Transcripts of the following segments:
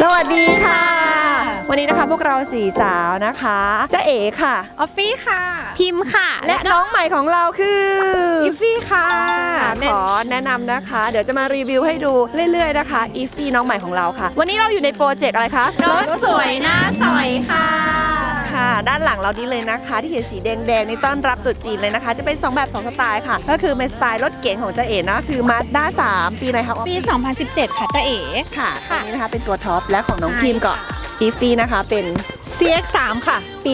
สวัสดีค่ะ วันนี้นะคะพวกเราสี่สาวนะคะจ้าเอ๋ค่ะ ออฟฟี่ค่ะ พิมพ์ค่ะ และน้องใหม่ของเราคืออีฟี่ค่ะขอแนะนำนะคะ เดี๋ยวจะมารีวิวให้ดูเรื่อยๆนะคะอีฟี่น้องใหม่ของเราค่ะ วันนี้เราอยู่ในโปรเจกต์อะไรคะรถสวยหน้าสอยค่ะค่ะ ด้านหลังเรานี้เลยนะคะ ที่เห็นสีแดงๆนี่ต้อนรับตรุษจีนเลยนะคะ จะเป็นสองแบบสองสไตล์ค่ะ ก็คือเป็นสไตล์รถเก๋งของจ้าเอ๋นะคือมาด้า3ปีไหนคะปี 2017 ค่ะจ้าเอ๋ค่ะตัวนี้นะคะเป็นตัวท็อปและของน้องพิมก็อี ฟี่นะคะเป็น CX3 ค่ะ ปี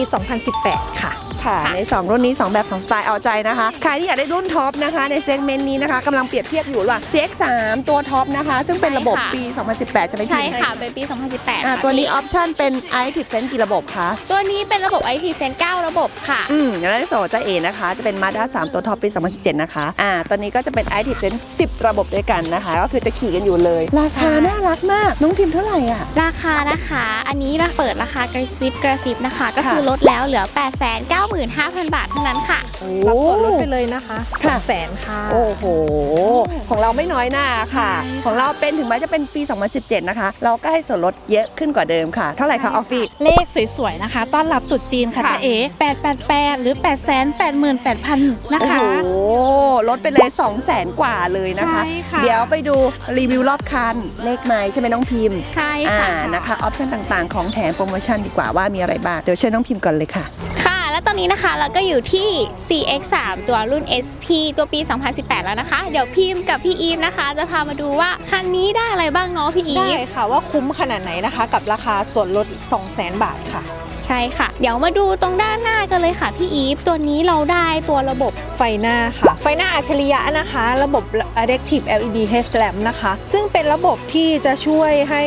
2018 ค่ะ ค่ะ ใน 2 รุ่นนี้ 2 แบบ 2 สไตล์เอาใจนะคะ ใครที่อยากได้รุ่นท็อปนะคะ ในเซกเมนต์นี้นะคะกำลังเปรียบเทียบอยู่ระหว่าง CX3 ตัวท็อปนะคะ ซึ่งเป็นระบบใช่ค่ะปี 2018 จะไม่ใช่ค่ะ เป็นปี 2018อ่าค่ะตัวนี้ออปชั่นเป็น i t i p Sense กี่ระบบคะ ตัวนี้เป็นระบบ IP Sense 9 ระบบค่ะอืมอย่างแรกโซจะเอนะคะ จะเป็น Mazda 3 ตัวท็อปปี 2017 นะคะอ่าตัวนี้ก็จะเป็น i t i p Sense 10 ระบบด้วยกันนะคะ ก็คือจะขี่กันอยู่เลย ราใช่คาน่ารักมากน้องพิมพ์เท่าไหร่อะราคานะคะ อันนี้เราเปิดราคา กระซิบกระซิบนะคะ ก็คือค่ะลดแล้วเหลือ895,000 บาทเท่านั้นค่ะโอ้รับส่วนลดไปเลยนะคะค่ะแสนค่ะ โอ้โห ของเราไม่น้อยหน้าค่ะ ใช่ค่ะ ของเราเป็นถึงแม้จะเป็นปี 2017 นะคะ เราก็ให้ส่วนลดเยอะขึ้นกว่าเดิมค่ะ เท่าไหร่คะออฟฟี่ เลขสวยๆนะคะ ต้อนรับตรุษจีนค่ะค่ะจ้าเอ๋888 หรือ 888,000นะโอ้คะ โห ลดไปเลย 2 0 0แสนกว่าเลยนะคะ ใช่ค่ะ เดี๋ยวไปดูรีวิวรอบคัน เลขไม้ใช่ไหมน้องพิมพ์ใช่อ่าค่ะ นะคะ ออปชั่นต่างๆ ของแถมโปรโมชั่นดีกว่าว่ามีอะไรบ้าง เดี๋ยวเชิญน้องพิมพ์ก่อนเลยค่ะ ค่ะ และตอนนี้นะคะเราก็อยู่ที่ CX3 ตัวรุ่น SP ตัวปี 2018 แล้วนะคะ เดี๋ยวพิมพ์กับพี่อีฟนะคะ จะพามาดูว่าคันนี้ได้อะไรบ้างเนาะพี่อีได้ค่ะว่าคุ้มขนาดไหนนะคะ กับราคาส่วนลด 200,000 บาทค่ะ ช่ค่ะ เดี๋ยวมาดูตรงด้านหน้ากันเลยค่ะพี่อีฟ ตัวนี้เราได้ตัวระบบไฟหน้าค่ะ ไฟหน้าอัจฉริยะนะคะ ระบบ Adaptive LED Headlamp นะคะ ซึ่งเป็นระบบที่จะช่วยให้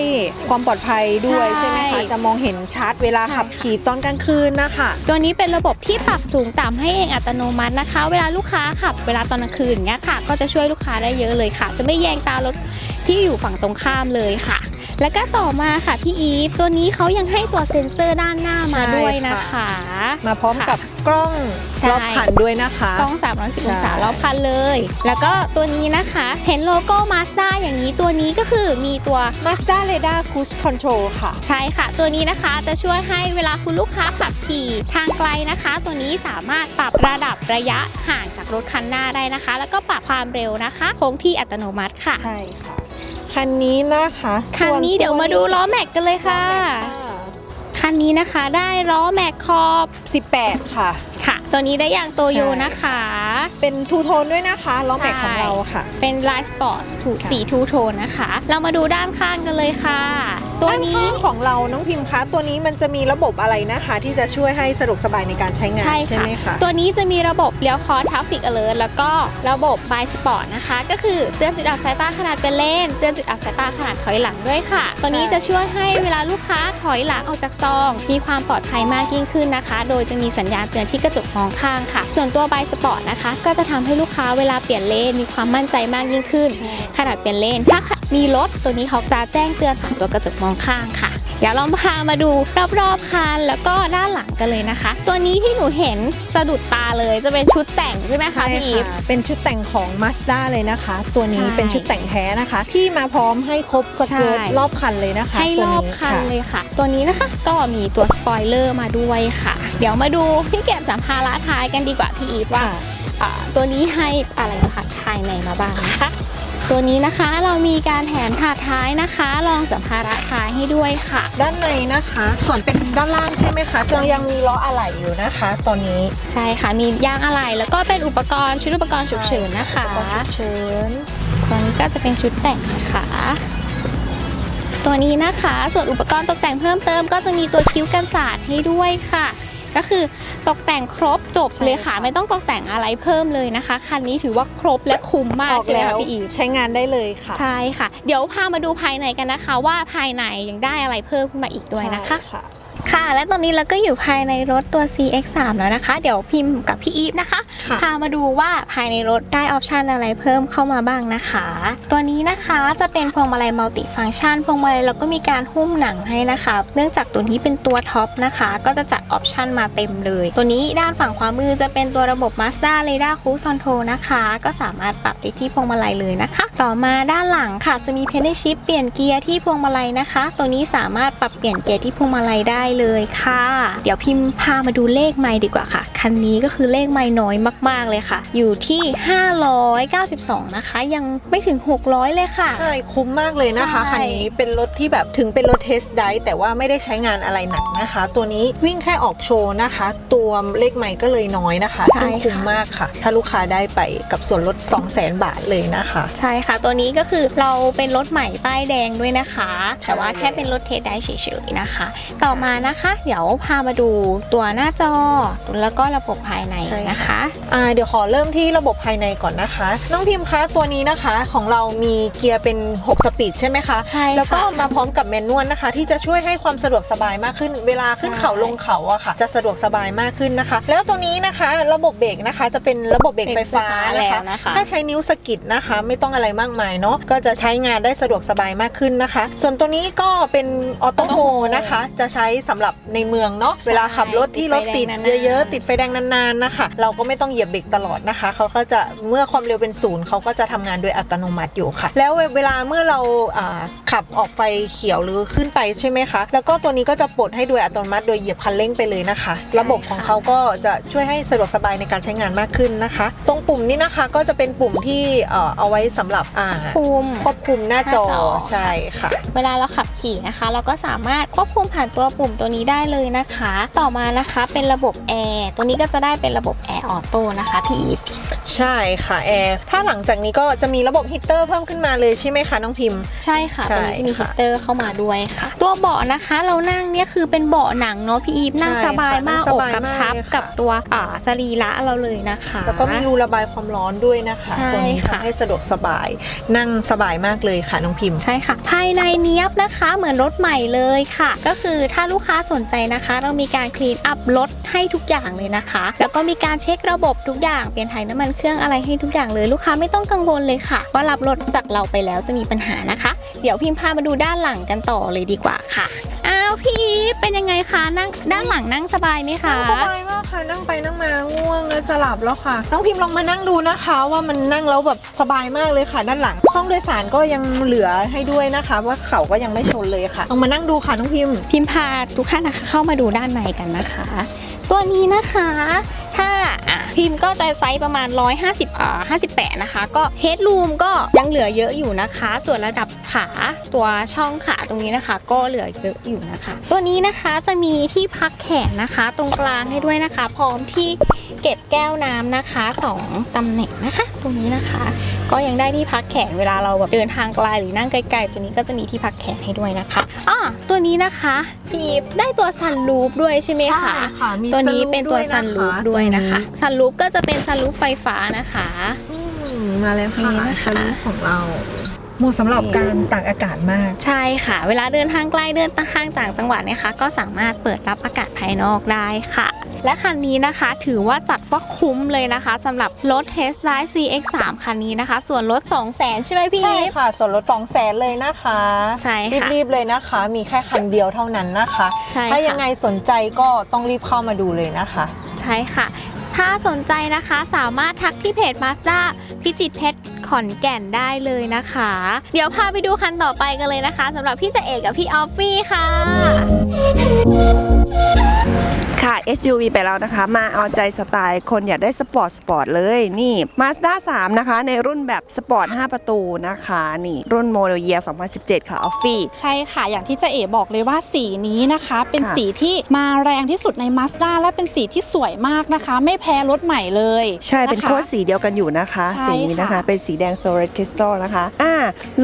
ความปลอดภัยด้วยใช่ไหมคะจะมองเห็นชัดเวลาขับขี่ตอนกลางคืนนะคะ ตัวนี้เป็นระบบที่ปรับสูงต่ำให้เองอัตโนมัตินะคะ เวลาลูกค้าขับเวลาตอนกลางคืนอย่างเงี้ยค่ะ ก็จะช่วยลูกค้าได้เยอะเลยค่ะ จะไม่แยงตารถที่อยู่ฝั่งตรงข้ามเลยค่ะ แล้วก็ต่อมาค่ะพี่อีฟตัวนี้เขายังให้ตัวเซ็นเซอร์ด้านหน้ามาใช่ด้วยค่ะนะคะ มาพร้อมกับกล้องใช่รอบคันด้วยนะคะ กล้อง 360องศาใช่รอบคันเลย แล้วก็ตัวนี้นะคะ เห็นโลโก้ Mazda อย่างนี้ตัวนี้ก็คือมีตัว Mazda Radar Cruise Control ค่ะ ใช่ค่ะ ตัวนี้นะคะจะช่วยให้เวลาคุณลูกค้าขับขี่ทางไกลนะคะ ตัวนี้สามารถปรับระดับระยะห่างจากรถคันหน้าได้นะคะ แล้วก็ปรับความเร็วนะคะ คงที่อัตโนมัติค่ะ ใช่ค่ะ คันนี้นะคะคันนี้ส่เดี๋ยวมาดูล้อแม็กกันเลยค่ะ คันนี้นะคะได้ล้อแม็กขอบ 18 ค่ะ ค่ะ ตัวนี้ได้อย่างโตโยใช่ นะคะ เป็นทูโทนด้วยนะคะล้อแม็กใช่ของเราค่ะ เป็นลายสปอร์ตถูกค่ะ สีทูโทนนะคะ เรามาดูด้านข้างกันเลยค่ะ ตัวด้านนี้ข้างของเราน้องพิมพ์คะตัวนี้มันจะมีระบบอะไรนะคะ ที่จะช่วยให้สะดวกสบายในการใช้งานใช่ใช่ค่ะ ไหมคะตัวนี้จะมีระบบเลี้ยวคอร์ทัฟฟิกอเลอร์แล้วก็ระบบ by Sport นะคะ ก็คือเตือนจุดอับสายตาขนาดเป็นเลน เตือนจุดอับสายตาขนาดถอยหลังด้วยค่ะ ตัวนี้จะช่วยให้เวลาลูกค้าถอยหลังออกจากซอง มีความปลอดภัยมากยิ่งขึ้นนะคะ โดยจะมีสัญญาณเตือนที่กระจกมองข้างค่ะ ส่วนตัว by Sport นะคะ ก็จะทำให้ลูกค้าเวลาเปลี่ยนเลนมีความมั่นใจมากยิ่งขึ้น ขนาดเป็นเลนถ้ามีรถตัวนี้เขาจะแจ้งเตือนผ่านตัวกระจกมองข้างค่ะ เดี๋ยวเราพามาดูรอบๆคันแล้วก็ด้านหลังกันเลยนะคะ ตัวนี้ที่หนูเห็นสะดุดตาเลยจะเป็นชุดแต่งใช่ไหมคะใช่พี่อีฟค่ะเป็นชุดแต่งของ Mazda เลยนะคะ ตัวนี้ใช่เป็นชุดแต่งแท้นะคะ ที่มาพร้อมให้ครบสเกิร์ตใช่ รอบคันเลยนะคะให้รอบคันตัวเลยค่ะ ตัวนี้นะคะก็มีตัวสปอยเลอร์มาด้วยค่ะ เดี๋ยวมาดูที่เก็บสัมภาระท้ายกันดีกว่าพี่อีฟว่าค่ะ อ่าตัวนี้ให้อะไรนะคะภายในมาบ้างนะคะ ตัวนี้นะคะเรามีการแถมถาดท้ายนะคะรองสัมภาระท้ายให้ด้วยค่ะ ด้านในนะคะ ส่วนเป็นด้านล่างใช่ไหมคะจะยังมีล้ออะไหล่อยู่นะคะ ตอนนี้ใช่ค่ะมียางอะไหล่แล้วก็เป็นอุปกรณ์ชุดอุปกรณ์ฉุกเฉินนะคะอุปกรณ์ฉุกเฉินตัวนี้ก็จะเป็นชุดแต่งนะคะตัวนี้นะคะ ส่วนอุปกรณ์ตกแต่งเพิ่มเติมก็จะมีตัวคิ้วกันสาดให้ด้วยค่ะ ก็คือตกแต่งครบจบเลยค่ะ ไม่ต้องตกแต่งอะไรเพิ่มเลยนะคะ คันนี้ถือว่าครบและคุ้มมาอกอกใช่ไหมแล้คะวพี่อีฟใช้งานได้เลยค่ะ ใช่ค่ะ เดี๋ยวพามาดูภายในกันนะคะ ว่าภายในยังได้อะไรเพิ่มขึ้นมาอีกด้วยนะคะใช่ ค่ะค่ะ และตอนนี้เราก็อยู่ภายในรถตัว CX3 แล้วนะคะ เดี๋ยวพิมพ์กับพี่อีฟนะคะค่ะพามาดูว่าภายในรถได้ออปชันอะไรเพิ่มเข้ามาบ้างนะคะ ตัวนี้นะคะจะเป็นพวงมาลัยมัลติฟัง c t ชันพวงมาลัยเราก็มีการหุ้มหนังให้นะคะ เนื่องจากตัวนี้เป็นตัวท็อปนะคะ ก็จะจัดออปชันมาเต็มเลย ตัวนี้ด้านฝั่งขวามือจะเป็นตัวระบบ Mazda Radar Cruise Control นะคะ ก็สามารถปรับได้ที่พวงมาลัยเลยนะคะ ต่อมาด้านหลังค่ะจะมีเพนชิปเปลี่ยนเกียร์ที่พวงมาลัยนะคะ ตัวนี้สามารถปรับเปลี่ยนเกียร์ที่พวงมาลัยได้เลยค่ะ เดี๋ยวพิมพ์พามาดูเลขไมล์ดีกว่าค่ะ คันนี้ก็คือเลขไมล์น้อยมาก ๆเลยค่ะ อยู่ที่ 592 นะคะ ยังไม่ถึง 600 เลยค่ะ ใช่ คุ้มมากเลยนะคะ ใช่ คันนี้เป็นรถที่แบบถึงเป็นรถเทสไดแต่ว่าไม่ได้ใช้งานอะไรหนักนะคะ ตัวนี้วิ่งแค่ออกโชว์นะคะ ตัวเลขใหม่ก็เลยน้อยนะคะใช่ซึ่งคุ้มค่ะ มากค่ะ ถ้าลูกค้าได้ไปกับส่วนลด 2 0 0 0 0 0 บาทเลยนะคะ ใช่ค่ะ ตัวนี้ก็คือเราเป็นรถใหม่ป้ายแดงด้วยนะคะ แต่ว่าแค่เป็นรถเทสได้เฉยๆนะคะ ต่อมานะคะ เดี๋ยวพามาดูตัวหน้าจอแล้วก็ระบบภายในใช่ค่ะนะคะอ่าเดี๋ยวขอเริ่มที่ระบบภายในก่อนนะคะ น้องพิมพ์คะตัวนี้นะคะของเรามีเกียร์เป็น 6 สปีดใช่ไหมคะใช่ค่ะแล้วก็มาพร้อมกับแมนนวลนะคะ ที่จะช่วยให้ความสะดวกสบายมากขึ้น เวลาขึ้นใช่เขาลงเขาอะค่ะ จะสะดวกสบายมากขึ้นนะคะ แล้วตัวนี้นะคะ ระบบเบรกนะคะจะเป็นระบบเบรกไฟฟ้าเป็นไฟฟ้านะแล้วคะนะคะถ้าใช้นิ้วสะกิดนะคะ ไม่ต้องอะไรมากมายเนาะก็จะใช้งานได้สะดวกสบายมากขึ้นนะคะ ส่วนตัวนี้ก็เป็นออโต้โฮนะคะ จะใช้สำหรับในเมืองเนาะเวลาขับรถที่รถติดเยอะๆ ติดไฟแดงนานๆนะคะ เราก็ไม่ต้องเหยียบเบรกตลอดนะคะเขาก็จะเมื่อความเร็วเป็นศูนย์เขาก็จะทำงานโดยอัตโนมัติอยู่ค่ะ แล้วเวลาเมื่อเราอ่าขับออกไฟเขียวหรือขึ้นไปใช่ไหมคะ แล้วก็ตัวนี้ก็จะปลดให้โดยอัตโนมัติโดยเหยียบคันเร่งไปเลยนะคะ ระบบของเขาก็จะช่วยให้สะดวกสบายในการใช้งานมากขึ้นนะคะ ตรงปุ่มนี้นะคะก็จะเป็นปุ่มที่เอ่อเอาไว้สำหรับอ่าคุมควบคุมหน้าจอหน้าจอใช่ค่ะ เวลาเราขับขี่นะคะ เราก็สามารถควบคุมผ่านตัวปุ่มตัวนี้ได้เลยนะคะ ต่อมานะคะเป็นระบบแอร์ตัวนี้ก็จะได้เป็นระบบแอร์ออโต้นะคะพี่อีฟใช่ค่ะแอร์ถ้าหลังจากนี้ก็จะมีระบบฮีตเตอร์เพิ่มขึ้นมาเลยใช่ไหมคะน้องพิมพ์ ใช่ค่ะใช่ตัวนี้จะมีค่ะฮีตเตอร์เข้ามาด้วยค่ะ ตัวเบาะนะคะเรานั่งเนี่ยคือเป็นเบาะหนังเนาะพี่อีฟนั่งใช่สบายมากค่ะนั่งสอกบายกับมากชับเลยค่ะกับตัวอ่าสรีระเราเลยนะคะ แล้วก็มีรูระบายความร้อนด้วยนะคะใช่ตัวนี้ค่ะทำให้สะดวกสบาย นั่งสบายมากเลยค่ะน้องพิมพ์ใช่ค่ะ ภายในเนี้ยบนะคะ เหมือนรถใหม่เลยค่ะ ก็คือถ้าลูกค้าาสนใจนะคะ เรามีการคลีนอัพรถให้ทุกอย่างเลยนะคะ แล้วก็มีการเช็คระบบทุกอย่างเปลี่ยนถ่ายน้ำมันเครื่องอะไรให้ทุกอย่างเลยลูกค้าไม่ต้องกังวลเลยค่ะ ว่ารับรถจากเราไปแล้วจะมีปัญหานะคะ เดี๋ยวพิมพ์พามาดูด้านหลังกันต่อเลยดีกว่าค่ะ อ้าวพี่อีฟเป็นยังไงคะนั่งด้านหลังนั่งสบายไหมคะนั่งสบายมากค่ะนั่งไปนั่งมาง่วงแล้วจะหลับแล้วค่ะน้องพิมพ์ลองมานั่งดูนะคะ ว่ามันนั่งแล้วแบบสบายมากเลยค่ะ ด้านหลังห้องโดยสารก็ยังเหลือให้ด้วยนะคะ ว่าเขาก็ยังไม่ชนเลยค่ะลองมานั่งดูค่ะน้องพิมพ์ พิมพ์พาทุกท่านนะคะเข้ามาดูด้านในกันนะคะ ตัวนี้นะคะถ้า อะพิมพ์ก็จะไซส์ประมาณ 150อ่า58 นะคะ ก็เฮดรูมก็ยังเหลือเยอะอยู่นะคะ ส่วนระดับขาตัวช่องขาตรงนี้นะคะ ก็เหลือเยอะอยู่นะคะ ตัวนี้นะคะจะมีที่พักแขนนะคะ ตรงกลางให้ด้วยนะคะ พร้อมที่เก็บแก้วน้ำนะคะสองตำแหน่งนะคะ ตรงนี้นะคะ ก็ยังได้ที่พักแขนเวลาเราแบบเดินทางไกลหรือนั่งไกลๆตัวนี้ก็จะมีที่พักแขนให้ด้วยนะคะอ่าตัวนี้นะคะพี่อีฟได้ตัวซันรูฟด้วยใช่ไหมคะค่ะมีตัวนี้เป็นตัวซันรูฟด้วยนะคะซันรูฟก็จะเป็นซันรูฟไฟฟ้านะคะอืมมาแล้วค่ะนี่นะคะสลิปของเราเหมาะสำหรับการตากอากาศมาก ใช่ค่ะ เวลาเดินทางไกลเดินทางต่างจังหวัดนะคะ ก็สามารถเปิดรับอากาศภายนอกได้ค่ะ และคันนี้นะคะถือว่าจัดว่าคุ้มเลยนะคะสำหรับรถ Tesla CX3 คันนี้นะคะ ส่วนลด 2 0 0 0 0 0ใช่ไหมพี่ใช่อีฟค่ะ ส่วนลด2แสนเลยนะคะใช่ค่ะรีบๆเลยนะคะ มีแค่คันเดียวเท่านั้นนะคะใช่ถ้าค่ะยังไงสนใจก็ต้องรีบเข้ามาดูเลยนะคะ ใช่ค่ะถ้าสนใจนะคะสามารถทักที่เพจ Mazda พิจิตรเพชรขอนแก่นได้เลยนะคะ เดี๋ยวพาไปดูคันต่อไปกันเลยนะคะสำหรับพี่เจเอกกับพี่ออฟฟี่ค่ะ ค่ะ SUV ไปแล้วนะคะ มาเอาใจสไตล์คนอยากได้สปอร์ตสปอร์ตเลยนี่ Mazda 3 นะคะ ในรุ่นแบบสปอร์ต 5 ประตูนะคะ นี่ รุ่นโมเดลเยียร์2017 ค่ะออฟฟี่ ใช่ค่ะ อย่างที่เจะเอ๋บอกเลยว่าสีนี้นะคะ เป็นค่ะสีที่มาแรงที่สุดใน Mazda และเป็นสีที่สวยมากนะคะ ไม่แพ้รถใหม่เลยใช่เป็นนะคะโค้ดสีเดียวกันอยู่นะคะ ใช่สีนี้นะคะ ค่ะ เป็นสีแดงโซเรตคริสตัลนะคะอ่า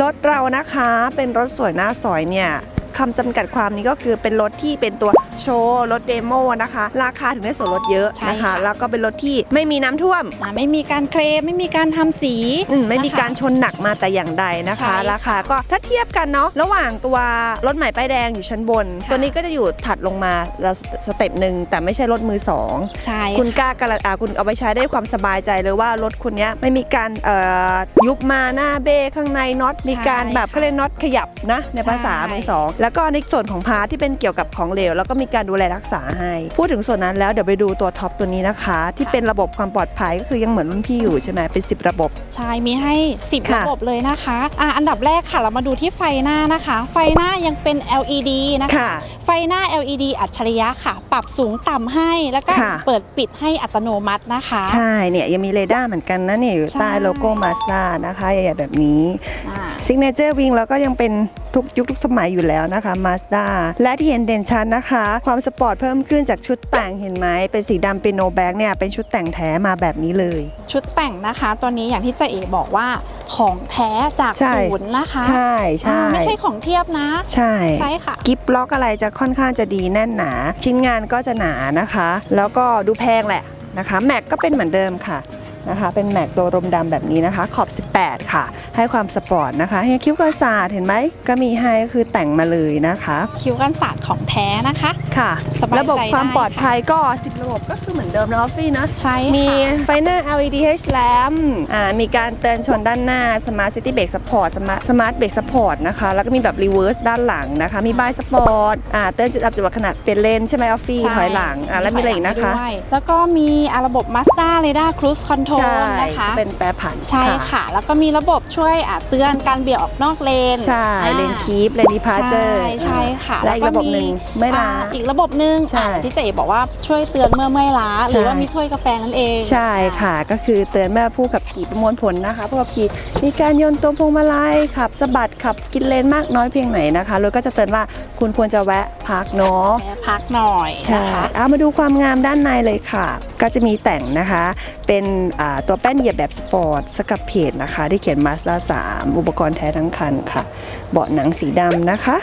รถเรานะคะเป็นรถสวยหน้าสอยเนี่ยคำจำกัดความนี้ก็คือเป็นรถที่เป็นตัว โชว์รถเดโมนะคะ ราคาถึงได้ส่วนลดเยอะใช่นะคะ ค่ะ แล้วก็เป็นรถที่ไม่มีน้ำท่วมอ่าไม่มีการเคลมไม่มีการทำสี อืมไม่มีนะคะการชนหนักมาแต่อย่างใดนะคะ ใช่ค่ะราคาก็ถ้าเทียบกันเนาะระหว่างตัวรถใหม่ป้ายแดงอยู่ชั้นบน ค่ะ ตัวนี้ก็จะอยู่ถัดลงมาละสเต็ปหนึ่งแต่ไม่ใช่รถมือสอง ใช่คุณกล้าการนอ่าคุณเอาไปใช้ได้ความสบายใจเลยว่ารถคุณเนี้ยไม่มีการเอ่อยุบมาหน้าเบ้ข้างในน็อตมีการแบบเขาเรียกน็อตขยับนะในภาษามือสองแล้วก็ในส่วนของพาร์ทที่เป็นเกี่ยวกับของเหลว แล้วก็มีการดูแลรักษาให้ พูดถึงส่วนนั้นแล้วเดี๋ยวไปดูตัวท็อปตัวนี้นะคะ ที่เป็นระบบความปลอดภัยก็คือยังเหมือนรุ่นพี่อยู่ใช่ไหมเป็น 10 ระบบ ใช่มีให้ 10ค่ะระบบเลยนะคะอ่าอันดับแรกค่ะ เรามาดูที่ไฟหน้านะคะ ไฟหน้ายังเป็น LED นะคะ ค่ะ ไฟหน้า LED อัจฉริยะค่ะ ปรับสูงต่ำให้แล้วก็ค่ะ เปิดปิดให้อัตโนมัตินะคะ ใช่เนี่ยยังมีเรดาร์เหมือนกันนะเนี่ยอยู่ใต้ใช่ โลโก้มาสด้านะคะใหญ่ๆแบบนี้ อ่า ซิกเนเจอร์วิงแล้วก็ยังเป็น ทุกยุคทุกสมัยอยู่แล้วนะคะ Mazda และที่เห็นเด่นชัดนะคะ ความสปอร์ตเพิ่มขึ้นจากชุดแต่งเห็นไหมเป็นสีดำเป็นโนแบ็กเนี่ยเป็นชุดแต่งแท้มาแบบนี้เลย ชุดแต่งนะคะ ตัวนี้อย่างที่เจเอ๋บอกว่าของแท้จากใช่ศูนย์นะคะ ใช่ใช่อ่าไม่ใช่ของเทียบนะ ใช่ใช่ค่ะกิฟล็อกอะไรจะค่อนข้างจะดีแน่นหนา ชิ้นงานก็จะหนานะคะ แล้วก็ดูแพงแหละนะคะแม็กก็เป็นเหมือนเดิมค่ะ นะคะ เป็นแม็กตัวรมดำแบบนี้นะคะ ขอบ 18 ค่ะ ให้ความสปอร์ตนะคะให้คิ้วกระสาดเห็นไหม ก็มีให้ก็คือแต่งมาเลยนะคะ คิ้วกันศาสตร์ของแท้นะคะ ค่ะสบายใจระบบความได้ปลอดภัยก็10ระบบก็คือเหมือนเดิมนะออฟฟี่นะใช่มีค่ะไฟหน้า LED H lamp อ่ามีการเตือนชนด้านหน้า Smart City Brake Support Smart Smart Brake Support นะคะ แล้วก็มีแบบ Reverse ด้านหลังนะคะ มี By Sport อ่าเตือนจุดอับจุดอับขนาดเป็นเลนใช่ไหมออฟฟี่ใช่ถอยหลังอ่าแล้วมีอะไรอีกนะคะด้วยแล้วก็มีอ่าระบบ Mazda Radar Cruise ใช่ Control นะคะ เป็นแปรผันใช่ค่ะ แล้วก็มีระบบช่วยอะเตือนการเบี่ยงออกนอกเลนใช่อ่าเลนคีปเลนดีพาเจอร์ใช่ใช่ค่ะ และอีกระบบหนึ่งไม่ล้าอ่อีกระบบหนึ่งใช่อะที่เจ๊บอกว่าช่วยเตือนเมื่อเมื่อยล้าหรือว่ามีถ้วยกาแฟนั่นเอง ใช่ค่ะ ก็คือเตือนแม่ผู้ขับขี่ประมวลผลนะคะผู้ขับขี่มีการโยนตัวพวงมาลัยขับสะบัดขับกินเลนมากน้อยเพียงไหนนะคะรถก็จะเตือนว่าคุณควรจะแวะพักเนาะแวะพักหน่อยใช่นะคะเอามาดูความงามด้านในเลยค่ะ ก็จะมีแต่งนะคะ เป็นอ่าตัวแป้นเหยียบแบบสปอร์ตสกับเพจนะคะที่เขียน Mazda 3 อุปกรณ์แท้ทั้งคันค่ะ เบาะหนังสีดำนะคะ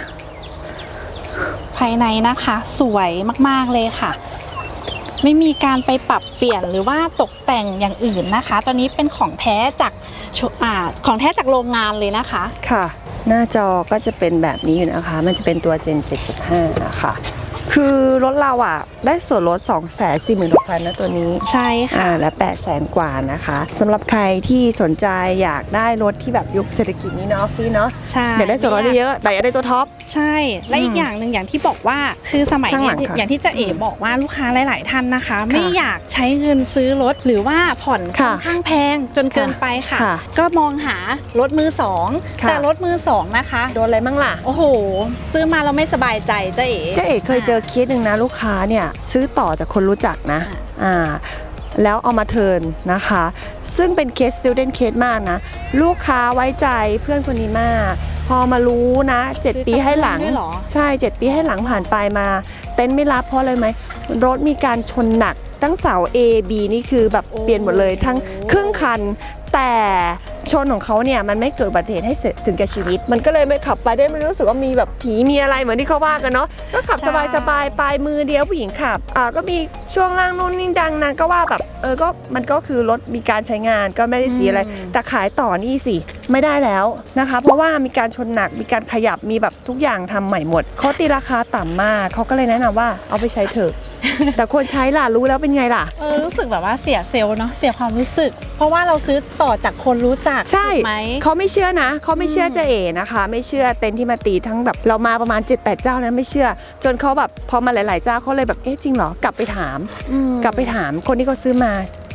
ภายในนะคะสวยมากๆเลยค่ะ ไม่มีการไปปรับเปลี่ยนหรือว่าตกแต่งอย่างอื่นนะคะตัวนี้เป็นของแท้จากโชอ่าของแท้จากโรงงานเลยนะคะ ค่ะ หน้าจอก็จะเป็นแบบนี้อยู่นะคะ มันจะเป็นตัว Gen 7.5 นะคะ คือรถเราอะได้ส่วนลด 2 4 6 0 0 0นะตัวนี้ใช่ค่ะอ่าและ8 0 0 0 0กว่านะคะสำหรับใครที่สนใจอยากได้รถที่แบบยุคเศรษฐกิจนี้เนาะฟี่เนาะใช่อยากได้ส่วนลดเยอะๆแต่อยากได้ตัวท็อป ใช่ และอีอืกมอย่างหนึ่งอย่างที่บอกว่าคือสมัยข้างหเนี้ลัยงค่ะอย่างที่เจะเอ๋อืมบอกว่าลูกค้าหลาย ๆ ท่านนะคะ ไม่อยากใช้เงินซื้อรถหรือว่าผ่อนค่ค่ะอนข้างแพงจนเกินไปค่ะ ค่ะก็มองหารถมือสองค่ะ แต่รถมือสองนะคะ โดนอะไรมั่งล่ะ โอ้โห ซื้อมาเราไม่สบายใจเจ๊เอ๋เจ๊เอกเคยเจอเคสหนึ่งนะลูกค้าเนี่ยซื้อต่อจากคนรู้จักนะอ่าแล้วเอามาเทิร์นนะคะ ซึ่งเป็นเคส student case มากนะ ลูกค้าไว้ใจเพื่อนคนนี้มาก พอมารู้นะ 7 ปีให้หลังซื้อกับเพื่อนด้วยเหรอใช่ 7 ปีให้หลังผ่านไปมา เต็นท์ไม่รับเพราะอะไรไหม รถมีการชนหนักตั้งเสา A B นี่คือแบบเปลี่ยนหมดเลยทั้งครึ่งคัน แต่ ชนของเขาเนี่ยมันไม่เกิดอุบัติเหตุให้เสร็จถึงแก่ชีวิต มันก็เลยไม่ขับไปได้ไม่รู้สึกว่ามีแบบผีมีอะไรเหมือนที่เขาว่ากันเนาะก็ขับสบายสบายๆไปมือเดียวผู้หญิงขับอ่าก็มีช่วงล่างนู่นนี่ดังนางก็ว่าแบบเออก็มันก็คือรถมีการใช้งานก็ไม่ได้เสียอะไร แต่ขายต่อนี่สิไม่ได้แล้วนะคะ เพราะว่ามีการชนหนักมีการขยับมีแบบทุกอย่างทำใหม่หมดเขาตีราคาต่ำมากเขาก็เลยแนะนำว่าเอาไปใช้เถอะ แต่คนใช้ล่ะรู้แล้วเป็นไงล่ะ เออรู้สึกแบบว่าเสียเซลล์เนาะเสียความรู้สึก เพราะว่าเราซื้อต่อจากคนรู้จักใช่ถูกไหมเขาไม่เชื่อนะเขาไม่เชื่ออืมเจเอนะคะ ไม่เชื่อเต็นท์ที่มาตีทั้งแบบเรามาประมาณ 7-8 เจ้านะไม่เชื่อ จนเขาแบบพอมาหลาย ๆ เจ้าเขาเลยแบบเอ๊ะจริงเหรอกลับไปถามอืมกลับไปถามคนที่เขาซื้อมา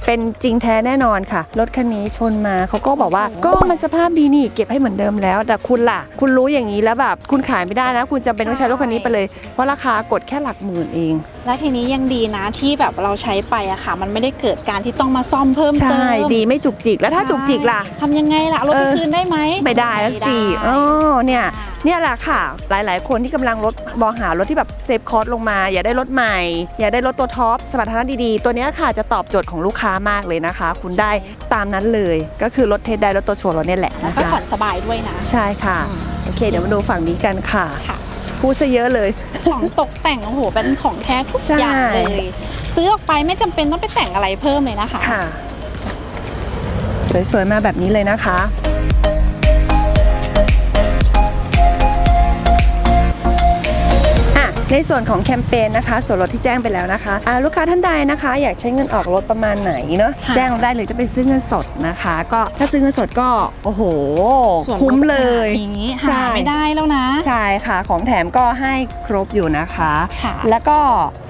เป็นจริงแท้แน่นอนค่ะ รถคันนี้ชนมาเขาก็บอกว่า ก็มันสภาพดีนี่เก็บให้เหมือนเดิมแล้ว แต่คุณล่ะ คุณรู้อย่างนี้แล้วแบบคุณขายไม่ได้นะ คุณจำเป็นต้องใช้รถคันนี้ไปเลย เพราะราคากดแค่หลักหมื่นเอง และทีนี้ยังดีนะที่แบบเราใช้ไปอะค่ะ มันไม่ได้เกิดการที่ต้องมาซ่อมเพิ่มเติใช่มดีไม่จุกจิกแล้วถ้าจุกจิกล่ะทำยังไงล่ะเอารถเอไปอคืนได้ไหมไม่ได้แล้วสิไม่ได้เออเนี่ย เนี่ยแหละค่ะ หลาย ๆ คนที่กำลังรถมองหารถที่แบบเซฟคอร์สลงมา อยากได้รถใหม่ อยากได้รถตัวท็อปสมรรถนะดีๆ ตัวเนี้ยค่ะจะตอบโจทย์ของลูกค้ามากเลยนะคะ คุณได้ตามนั้นเลย ก็คือรถเทสได้รถตัวโชว์รถเนี่ยแหละแล้วนะก็คะผ่อนสบายด้วยนะ ใช่ค่ะอืมโอเค เดี๋ยวมาดูฝั่งนี้กันค่ะค่ะพูดซะเยอะเลย ของตกแต่งโอ้โหเป็นของแท้ทุกใช่อย่างเลยซื้อออกไปไม่จำเป็นต้องไปแต่งอะไรเพิ่มเลยนะคะค่ะ สวยๆมาแบบนี้เลยนะคะ ในส่วนของแคมเปญนะคะ ส่วนลดที่แจ้งไปแล้วนะคะอ่าลูกค้าท่านใดนะคะ อยากใช้เงินออกรถประมาณไหนเนาะค่ะแจ้งเราได้เลยจะไปซื้อเงินสดนะคะ ก็ถ้าซื้อเงินสดก็โอ้โหส่วนคุ้มเลยขนาดนี้ใช่หาไม่ได้แล้วนะ ใช่ค่ะ ของแถมก็ให้ครบอยู่นะคะค่ะแล้วก็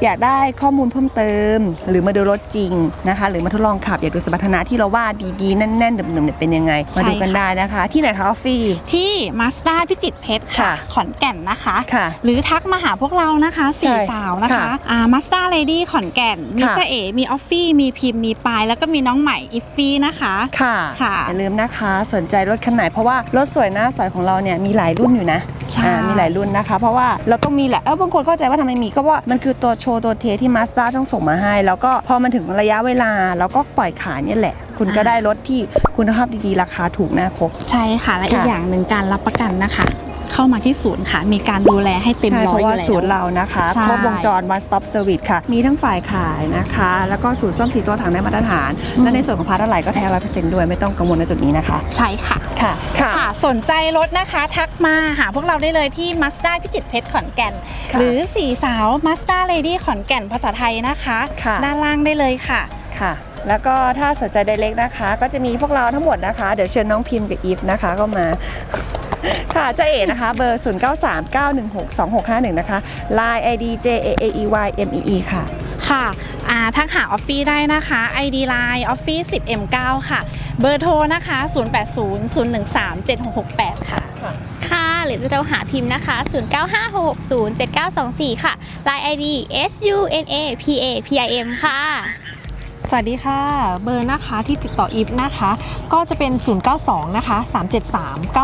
อยากได้ข้อมูลเพิ่มเติม หรือมาดูรถจริงนะคะ หรือมาทดลองขับอยากดูสมรรถนะที่เราว่าดีๆ แน่นๆเดิมๆเนี่ยเป็นยังไง มาดูกันใช่ค่ะได้นะคะ ที่ไหนคะออฟฟี่ที่มาสด้าพิจิตรเพชรค่ะค่ะ ขอนแก่นนะคะค่ะหรือทักมาหาพวกเรานะคะสี่ใช่สาวนะคะค่ะอ่ามาสด้าเลดี้ขอนแก่น มีค่ะเจาเอ๋มีออฟฟี่ มีพิมพ์ มีปาย แล้วก็มีน้องใหม่อิฟฟี่นะคะค่ะค่ะ อย่าลืมนะคะสนใจรถคันไหน เพราะว่ารถสวยหน้าสวยของเราเนี่ยมีหลายรุ่นอยู่นะใช่อ่ามีหลายรุ่นนะคะ เพราะว่าเราก็มีแหละเออบางคนเข้าใจว่าทำไมมีก็ว่ามันคือตัวโชว์ตัวเทสที่มาสด้าต้องส่งมาให้ แล้วก็พอมันถึงระยะเวลาเราก็ปล่อยขายเนี่ยแหละคุณก็ได้รถที่คุณภาพดีๆ ราคาถูกหน้าครบใช่ค่ะและอีกค่ะอย่างหนึ่งการรับประกันนะคะ เข้ามาที่ศูนย์ค่ะ มีการดูแลให้เต็มใช่ร้เพอยราะอว่ายู่แล้วศูนย์เรานะคะใช่ครบวงจร one stop service ค่ะ มีทั้งฝ่ายขายนะคะ แล้วก็ศูนย์ซ่อมสีตัวถังได้มาตรฐาน และในส่วนของพาร์ทอะไหล่ก็แท้ร้อยเปอร์เซ็นต์ด้วยไม่ต้องกังวลในจุดนี้นะคะ ใช่ค่ะค่ะค่ะค่ะสนใจรถนะคะ ทักมาหาพวกเราได้เลยที่มาสด้าพิจิตรเพชรขอนแก่นค่ะหรือสี่สาวมาสด้าเลดี้ขอนแก่นภาษาไทยนะคะค่ะด้านล่างได้เลยค่ะค่ะแล้วก็ถ้าสนใจไดเล็กนะคะ ก็จะมีพวกเราทั้งหมดนะคะ เดี๋ยวเชิญน้องพิมพ์กับอีฟนะคะก็มา ค่ะเจ้าเอ๋นะคะ เบอร์ 0939162651 นะคะ Line ID J A A E Y M E E ค่ะ ค่ะอ่าทักหาออฟฟี่ได้นะคะ ID Line ออฟฟี่10 M9 ค่ะ เบอร์โทรนะคะ 0800137668 ค่ะ ค่ะ หรือจะโทรหาพิมพ์นะคะ 0956607924 ค่ะ Line ID S U N A P A P I M ค่ะ สวัสดีค่ะ เบอร์นะคะที่ติดต่ออีฟนะคะ ก็จะเป็น 092 นะคะ 373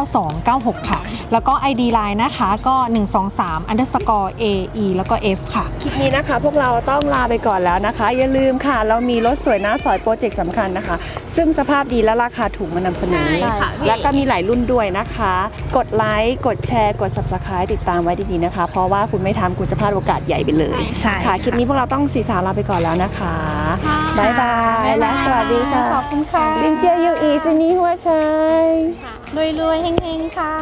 9296 ค่ะ แล้วก็ ID Line นะคะก็ 123 underscore AE แล้วก็ F ค่ะ คลิปนี้นะคะ พวกเราต้องลาไปก่อนแล้วนะคะ อย่าลืมค่ะ เรามีรถสวยหน้าสอยโปรเจกต์สำคัญนะคะ ซึ่งสภาพดีและราคาถูกมานำเสนอ ใช่ค่ะพี่ แล้วก็มีหลายรุ่นด้วยนะคะ กดไลค์กดแชร์ กด subscribe ติดตามไว้ดีๆนะคะ เพราะว่าคุณไม่ทำคุณจะพลาดโอกาสใหญ่ไปเลย ใช่ค่ะ คลิปนี้พวกเราต้องสีสาวลาไปก่อนแล้วนะคะบ๊ายบายและสวัสดีค่ะขอบคุณค่ะซินเจียยูอีซินนี่หัวชัย รวยๆเฮงๆ ค่ะ